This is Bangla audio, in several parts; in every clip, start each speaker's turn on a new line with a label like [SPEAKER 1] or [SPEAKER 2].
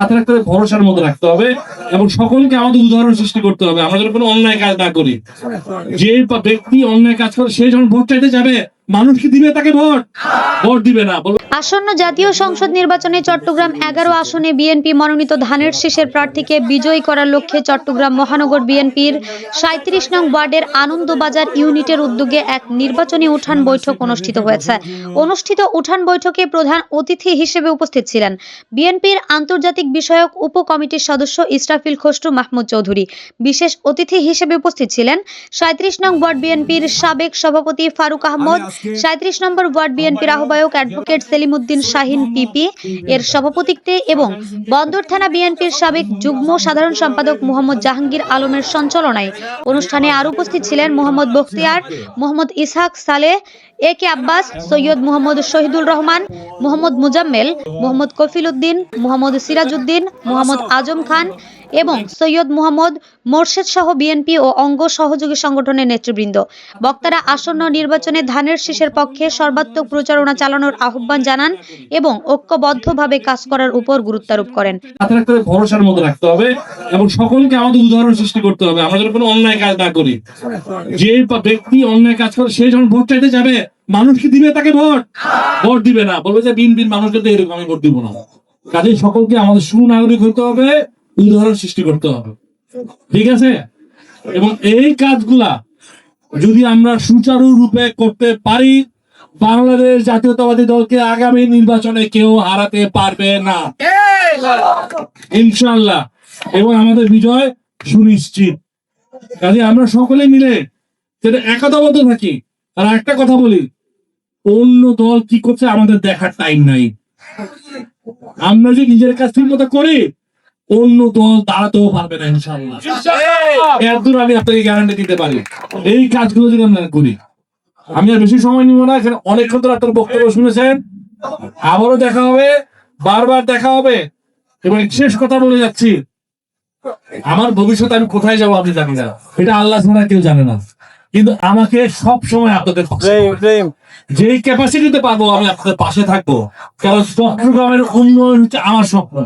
[SPEAKER 1] হাতে রাখতে হবে, ভরসার মতো রাখতে হবে এবং সকলকে আমাদের উদাহরণ সৃষ্টি করতে হবে। আমরা যেন কোনো অন্যায় কাজ না করি। যে ব্যক্তি অন্যায় কাজ করে, সে যখন ভোট চাইতে যাবে মানুষ কি দিবে তাকে ভোট? ভোট দিবে না
[SPEAKER 2] আসন্ন জাতীয় সংসদ নির্বাচনে চট্টগ্রাম এগারো আসনে বিএনপি মনোনীত ধানের শীষের প্রার্থীকে বিজয়ী করার লক্ষ্যে চট্টগ্রাম মহানগর বিএনপির সাঁত্রিশ নং ওয়ার্ডের আনন্দবাজার ইউনিটের উদ্যোগে এক নির্বাচনী উঠান বৈঠক অনুষ্ঠিত হয়েছে। অনুষ্ঠিত উঠান বৈঠকে প্রধান অতিথি হিসেবে উপস্থিত ছিলেন বিএনপির আন্তর্জাতিক বিষয়ক উপকমিটির সদস্য ইসরাফিল খসরু মাহমুদ চৌধুরী। বিশেষ অতিথি হিসেবে উপস্থিত ছিলেন সাঁত্রিশ নং ওয়ার্ড বিএনপির সাবেক সভাপতি ফারুক আহমদ সাঁত্রিশ নম্বর ওয়ার্ড বিএনপির আহ্বায়ক অ্যাডভোকেট সেলিম উদ্দিন শাহিন পিপি এর সভাপতিত্বে এবং বন্দর থানা বিএনপির সাবেক যুগ্ম সাধারণ সম্পাদক মোহাম্মদ জাহাঙ্গীর আলমের সঞ্চালনায়। অনুষ্ঠানে আরও উপস্থিত ছিলেন মোহাম্মদ বখতিয়ার মোহাম্মদ ইসহাক সালেহ এ কে আব্বাস, সৈয়দ মোহাম্মদ শহীদুল রহমান, মোহাম্মদ মুজাম্মেল, মোহাম্মদ কফিল উদ্দিন মোহাম্মদ সিরাজউদ্দিন, মোহাম্মদ আজম খান এবং সৈয়দ মোহাম্মদ মোর্শেদ সহ বিএনপি ও অঙ্গ সহযোগী সংগঠনের নেতৃবৃন্দ। বক্তারা আসন্ন নির্বাচনে ধানের শীষের পক্ষে সর্বাত্মক প্রচারণা চালানোর আহ্বান জানান এবং ঐক্যবদ্ধভাবে কাজ করার উপর গুরুত্বারোপ করেন।
[SPEAKER 1] ভরসার মতো রাখতে হবে এবং সকলকে আমাদের উদাহরণ সৃষ্টি করতে হবে। কোনো অন্যায় কাজ না করি। যে ব্যক্তি অন্যায় কাজ করে, সে যখন ভোট চাইতে যাবে মানুষ কি দিবে তাকে ভোট। ভোট দিবে না। বলবে যে বিন বিন মানুষ কিন্তু এরকম আমি ভোট দিব না। কাজে সকলকে আমাদের সুনাগরিক হতে হবে উদাহরণ সৃষ্টি করতে হবে। ঠিক আছে? এবং এই কাজগুলা যদি আমরা সুচারু রূপে করতে পারি বাংলাদেশ জাতীয়তাবাদী দলকে আগামী নির্বাচনে কেউ হারাতে পারবে না। ইনশাল্লাহ এবং আমাদের বিজয় সুনিশ্চিত। কাজে আমরা সকলে মিলে যেটা একতাবদ্ধ থাকি। আর একটা কথা বলি অন্য দল কি করছে আমাদের দেখার টাইম নাই। আমরা যে নিজের কাজ ঠিক মতো করি অন্য দল দাঁড়াতেও পারবে না ইনশাল্লাহ এর দূর আমি আপনাকে গ্যারান্টি দিতে পারি এই কাজগুলো যদি আমরা করি আমি আর বেশি সময় নিব না এখানে অনেকক্ষণ ধরে আপনার বক্তব্য শুনেছেন। আবারও দেখা হবে বারবার দেখা হবে। এবং শেষ কথা বলে যাচ্ছি। আমার ভবিষ্যতে আমি কোথায় যাব আপনি জানি না। এটা আল্লাহ ছাড়া কেউ জানে না। কিন্তু আমাকে সব সময় আপনাদের পাশে যেই ক্যাপাসিটিতে পারব আমি আপনাদের পাশে থাকব। কারণ চট্টগ্রামের উন্নয়ন হচ্ছে আমার স্বপ্ন।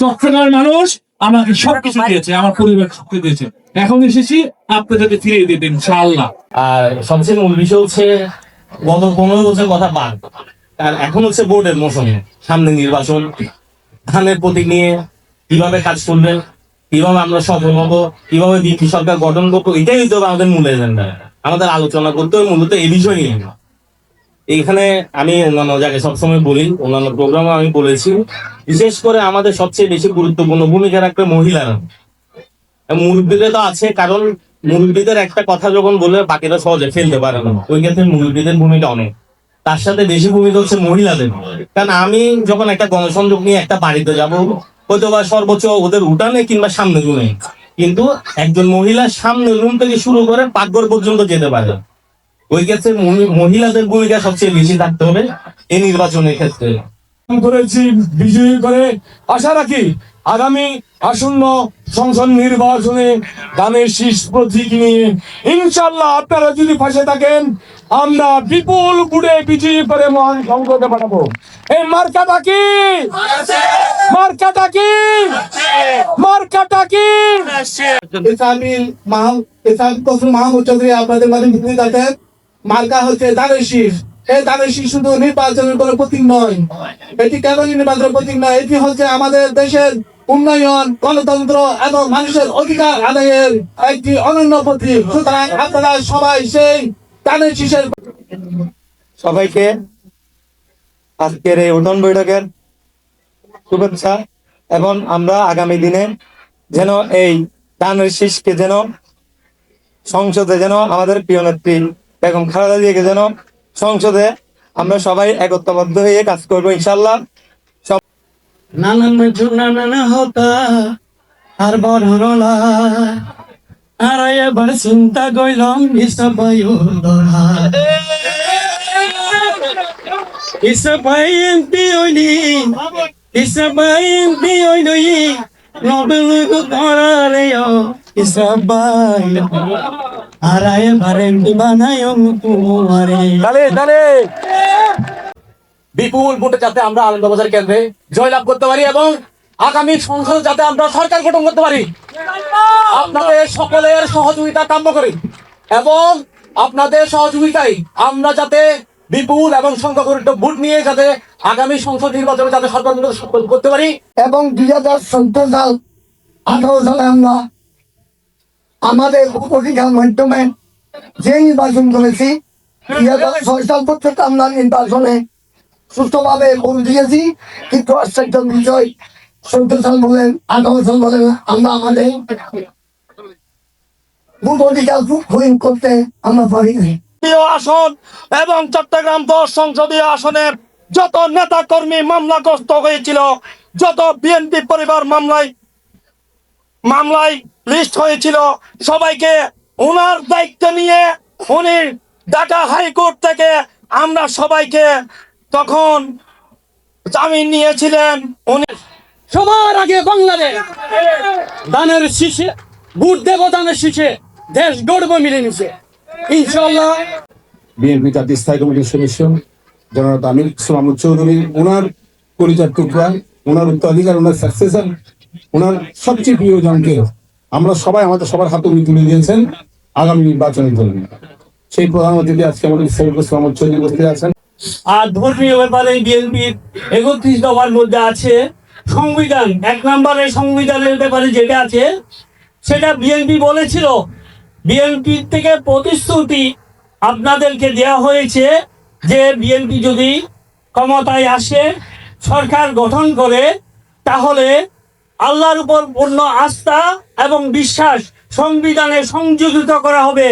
[SPEAKER 1] চট্টগ্রামের মানুষ আমাকে সবকিছু দিয়েছে আমার পরিবার সবকিছু দিয়েছে। এখন এসেছি আপনাদেরকে ফিরিয়ে দিতে ইনশাআল্লাহ।
[SPEAKER 3] আর সবচেয়ে মূল বিষয় হচ্ছে গত পনেরো বছর কথা বাদ। আর এখন হচ্ছে বোর্ডের মৌসুম। সামনে নির্বাচন। ধানের প্রতীক নিয়ে কীভাবে কাজ করবেন কীভাবে আমরা সফল হব, কীভাবে বিপি সরকার গঠন করব এটাই হবে আমাদের মূল এজেন্ডা আমাদের আলোচনা করতে হবে, মূলত এই বিষয় নিয়ে এখানে আমি অন্যান্য জায়গায় সবসময় বলি, অন্যান্য প্রোগ্রামে আমি বলেছি, বিশেষ করে আমাদের সবচেয়ে বেশি গুরুত্বপূর্ণ ভূমিকা রাখবে মহিলারা মুরব্বীরা তো আছে, কারণ মুরব্বীদের একটা কথা যখন বলে, বাকিরা সহজে ফেলতে পারে না। ওই ক্ষেত্রে মুরব্বীদের ভূমিকা অনেক। তার সাথে বেশি ভূমিকা হচ্ছে মহিলাদের। কারণ আমি যখন একটা গণসংযোগ নিয়ে একটা বাড়িতে যাব হয়তো বা সর্বোচ্চ ওদের উঠানে কিংবা সামনে রুমে কিন্তু একজন মহিলা সামনে রুম থেকে শুরু করে পাকঘর পর্যন্ত যেতে পারে। ওই ক্ষেত্রে মহি- মহিলাদের ভূমিকা সবচেয়ে বেশি থাকতে হবে এই নির্বাচনের ক্ষেত্রে।
[SPEAKER 4] করেছি, বিজয়ী করে। আশা রাখি আগামী আসন্ন সংসদ নির্বাচনে দানের শীষ প্রতীক নিয়ে ইনশাল্লাহ আপনারা যদি পাশে থাকেন, আমরা বিপুল বুড়ে বিজয়ী করে মহান সংসদে পাঠাবো। এই মার্কাটা কি? মার্কাটা কি? মার্কাটা কি?
[SPEAKER 5] ইসলামিল মাহ ইসলাম কসুর মাহমুদ চৌধুরী আপনাদের মাঝে মার্কা হচ্ছে দানের শীষ। এই শীষ শুধু নির্বাচনের কোনো প্রতীক নয়। এটি কেন নির্বাচনের প্রতীক নয় এটি হচ্ছে আমাদের দেশের উন্নয়ন, গণতন্ত্র এবং মানুষের অধিকার আদায়ের একটি অনন্য প্রতীক। সুতরাং আপনারা সবাই সেই দানের শীষের
[SPEAKER 6] সবাইকে আজকের এই উঠন বৈঠকের শুভেচ্ছা এবং আমরা আগামী দিনে যেন এই দানের শীষকে যেন সংসদে যেন আমাদের প্রিয় নেত্রী বেগম খালেদা জিয়াকে যেন সংসদে আমরা সবাই একত্রবদ্ধ হয়ে কাজ করব ইনশাল্লাহ
[SPEAKER 7] নানান নানান হতা, আর বড় রলা। আর এবার চিন্তা গইলম ইসবাই দরা এমপি হইলি ইসবাই এমপি হইলি, নোবেল ইসবাই আর বানায় তোমারে
[SPEAKER 3] বিপুল ভোটে যাতে আমরা আনন্দবাজার কেন্দ্রে জয়লাভ করতে পারি এবং
[SPEAKER 8] আগামী সংসদ যাতে আমরা সরকার গঠন করতে পারি। আপনাদের সকলের সহযোগিতা কাম্য করি এবং আপনাদের সহযোগিতায় আমরা যাতে বিপুল এবং সংখ্যাগরিষ্ঠ ভোট নিয়ে যাতে আগামী সংসদ নির্বাচনে যাতে সরকার গঠন করতে পারি।
[SPEAKER 9] এবং দুই হাজার চোদ্দ সাল আঠারো সালে আমরা আমাদের উপজীবিকার মাধ্যমে যে নির্বাচন করেছি দুই হাজার ছয় সাল পর্যন্ত আমরা নির্বাচনে সুস্থভাবে ভোট দিয়েছি, কিন্তু আশ্চর্য বিষয়, চোদ্দ সাল বলেন আঠারো সাল বলেন আমরা আমাদের ভোট অধিকার প্রয়োগ করতে আমরা পারিনি
[SPEAKER 10] আসন এবং চট্টগ্রাম দশ সংসদীয় আসনের যত নেতা কর্মী মামলাগ্রস্ত হয়েছিল, যত বিএনপি পরিবার মামলায় মামলায় লিস্ট হয়েছিল। সবাইকে ওনার দায়িত্ব নিয়ে উনি ঢাকা হাইকোর্ট থেকে আমরা সবাইকে তখন জামিন নিয়েছিলেন। উনি সবার আগে বাংলাদেশ। দানের শীষে বুট দেব দানের শীষে দেশ গড়ব মিলে মিশে ইনশাল্লাহ
[SPEAKER 11] বিএনপি জাতীয় স্থায়ী কমিটির সদস্য জনরত আমির ইসলাম চৌধুরী ওনার পরিচয় টুকরা ওনার উত্তরাধিকার ওনার সাকসেসর ওনার সবচেয়ে প্রিয় জনকে আমরা সবাই আমাদের সবার হাতে উনি তুলে দিয়েছেন আগামী নির্বাচনের জন্য সেই প্রধান অতিথি আজকে আমাদের সৈয়দ চৌধুরী আছেন।
[SPEAKER 10] আর ধর্মীয় ব্যাপারে বিএনপির একত্রিশ দফার মধ্যে আছে। সংবিধান, এক নম্বরে সংবিধানের ব্যাপারে যেটা আছে, সেটা বিএনপি বলেছিল। বিএনপি থেকে প্রতিশ্রুতি আপনাদেরকে দেওয়া হয়েছে যে বিএনপি যদি ক্ষমতায় আসে, সরকার গঠন করে, তাহলে আল্লাহর উপর পূর্ণ আস্থা এবং বিশ্বাস সংবিধানে সংযোজিত করা হবে।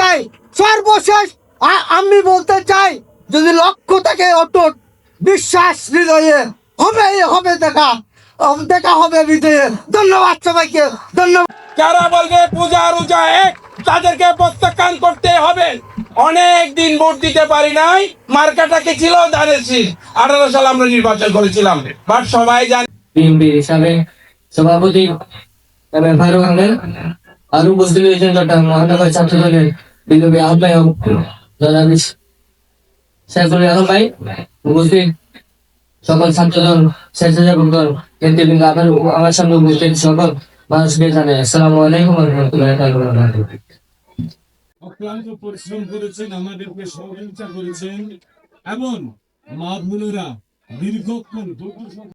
[SPEAKER 9] চাই সর্বশেষ আমি বলতে চাই যদি লক্ষ্য থাকে অটুট বিশ্বাস হৃদয়ে হবে হবে দেখা হবে, দেখা হবে হৃদয়ে। ধন্যবাদ সবাইকে ধন্যবাদ।
[SPEAKER 4] যারা বলবে পূজা রোজা এক তাদেরকে প্রত্যাখ্যান করতে হবে। অনেক দিন ভোট দিতে পারি নাই মার্কাটা কি ছিল? শীষ আঠারো সাল আমরা নির্বাচন করেছিলাম। বাট সবাই জানে
[SPEAKER 12] বিএনপি হিসাবে সভাপতি এম ফারুক আহমেদ আর উপস্থিত হয়েছেন চট্টগ্রাম মহানগর ছাত্র দলের বিপ্লবী আহ্বায়ক আলম ভাই। উপস্থিত সকল ছাত্রদল স্বেচ্ছাসেবক দল নেতৃবৃন্দ আমার আমার সামনে উপস্থিত সকল মানুষকে জানাই আসসালামু আলাইকুম
[SPEAKER 13] অক্লান্ত পরিশ্রম করেছেন, আমাদেরকে সহযোগিতা করেছেন এবং মা দীর্ঘক্ষণ